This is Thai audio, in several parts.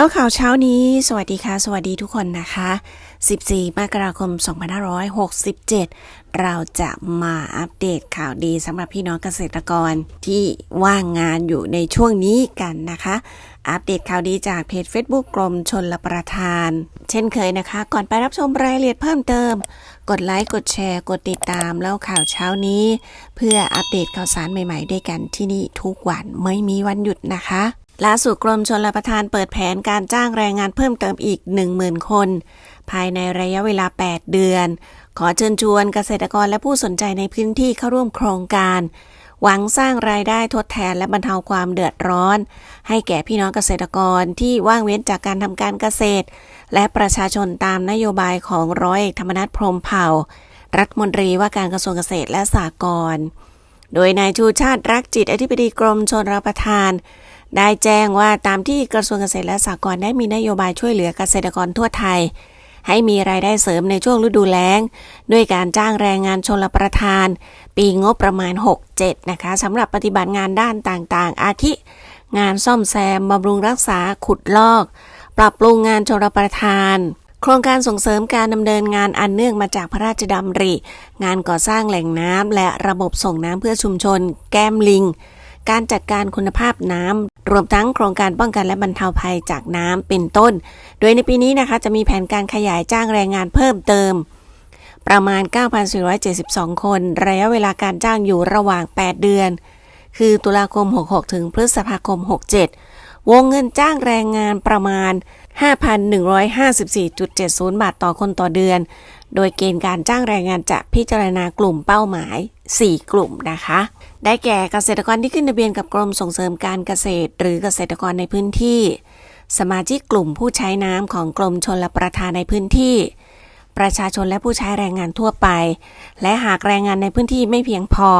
แล้วข่าวเช้านี้ สวัสดีค่ะ สวัสดีทุกคนนะคะ 14 มกราคม 2567 เราจะมาอัปเดตข่าวดีสำหรับพี่น้องเกษตรกรที่ว่างงานอยู่ในช่วงนี้กันนะคะ อัปเดตข่าวดีจากเพจ Facebook กรมชนลประทาน เช่นเคยนะคะ ก่อนไปรับชมรายละเอียดเพิ่มเติม กดไลค์ กดแชร์ กดติดตามแล้วข่าวเช้านี้ เพื่ออัปเดตข่าวสารใหม่ ๆ ด้วยกันที่นี่ทุกวันไม่มีวันหยุดนะคะ ล่าสุดกรมชลประทานเปิดแผนการจ้างแรงงานเพิ่มเติมอีก 10,000 คน ภายในระยะเวลา 8 เดือน ขอเชิญชวนเกษตรกรและผู้สนใจในพื้นที่เข้าร่วมโครงการ หวังสร้างรายได้ทดแทนและบรรเทาความเดือดร้อน ให้แก่พี่น้องเกษตรกรที่ว่างเว้นจากการทำการเกษตร และประชาชนตามนโยบายของร้อยเอกธรรมนัฐพรมเผ่า รัฐมนตรีว่าการกระทรวงเกษตรและสหกรณ์โดยนายชูชาติรักจิตอธิบดีกรมชนรับประทาน ได้แจ้งว่าตามที่กระทรวงเกษตรและสหกรณ์ได้มีนโยบายช่วยเหลือเกษตรกรทั่วไทย ให้มีรายได้เสริมในช่วงฤดูแล้ง ด้วยการจ้างแรงงานชนรประทาน ปีงบประมาณ 67 นะคะสำหรับปฏิบัติงานด้านต่างๆ อาทิ งานซ่อมแซมบำรุงรักษาขุดลอก ปรับปรุงงานชนรประทานโครงการส่งเสริมการดำเนินงานอันเนื่องมาจากพระราชดำริ งานก่อสร้างแหล่งน้ำและระบบส่งน้ำเพื่อชุมชน แก้มลิง การจัดการคุณภาพน้ำรวมทั้งโครงการป้องกันและบรรเทาภัยจากน้ำเป็นต้น โดยในปีนี้นะคะจะมีแผนการขยายจ้างแรงงานเพิ่มเติม ประมาณ 9,472 คน ระยะเวลาการจ้างอยู่ระหว่าง 8 เดือน คือตุลาคม 66 ถึงพฤษภาคม 67 วงเงินจ้างแรงงานประมาณ 5,154.70 บาทต่อคนต่อเดือน โดยเกณฑ์การจ้างแรงงานจะพิจารณากลุ่มเป้าหมาย 4 กลุ่มนะคะ ได้แก่เกษตรกรที่ขึ้นทะเบียนกับกรมส่งเสริมการเกษตร หรือเกษตรกรในพื้นที่ สมาชิกกลุ่มผู้ใช้น้ำของกรมชลประทานในพื้นที่ ประชาชนและผู้ใช้แรงงานทั่วไป และหากแรงงานในพื้นที่ไม่เพียงพอ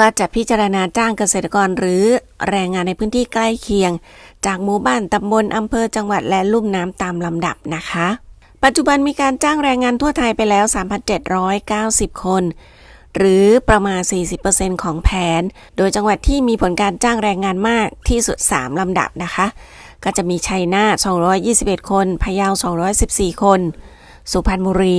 ก็จะพิจารณาจ้างเกษตรกรหรือแรงงานในพื้นที่ใกล้เคียง จากหมู่บ้านตำบลอำเภอจังหวัดและลุ่มน้ำตามลำดับนะคะ ปัจจุบันมีการจ้างแรงงานทั่วไทยไปแล้ว 3,790 คน หรือประมาณ 40%ของแผน โดยจังหวัดที่มีผลการจ้างแรงงานมากที่สุด 3 ลำดับนะคะ ก็จะมีชัยนาท221 คน พะเยา 214 คน สุพรรณบุรี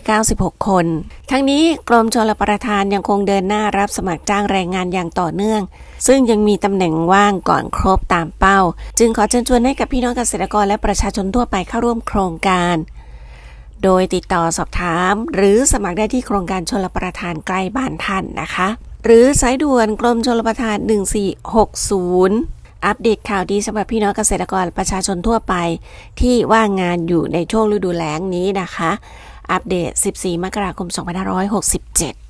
196 คน ทั้งนี้กรมชลประทานยังคงเดินหน้ารับสมัครจ้างแรงงานอย่างต่อเนื่อง ซึ่งยังมีตำแหน่งว่างก่อนครบตามเป้า จึงขอเชิญชวนให้กับพี่น้องเกษตรกรและประชาชนทั่วไปเข้าร่วมโครงการ โดยติดต่อสอบถาม หรือสมัครได้ที่โครงการชลประทานใกล้บ้านท่านนะคะ หรือสายด่วนกรมชลประทาน 1460 อัปเดตข่าวดีสำหรับพี่น้องเกษตรกรประชาชนทั่วไป ที่ว่างงานอยู่ในช่วงฤดูแล้งนี้นะคะ อัปเดต 14 มกราคม 2567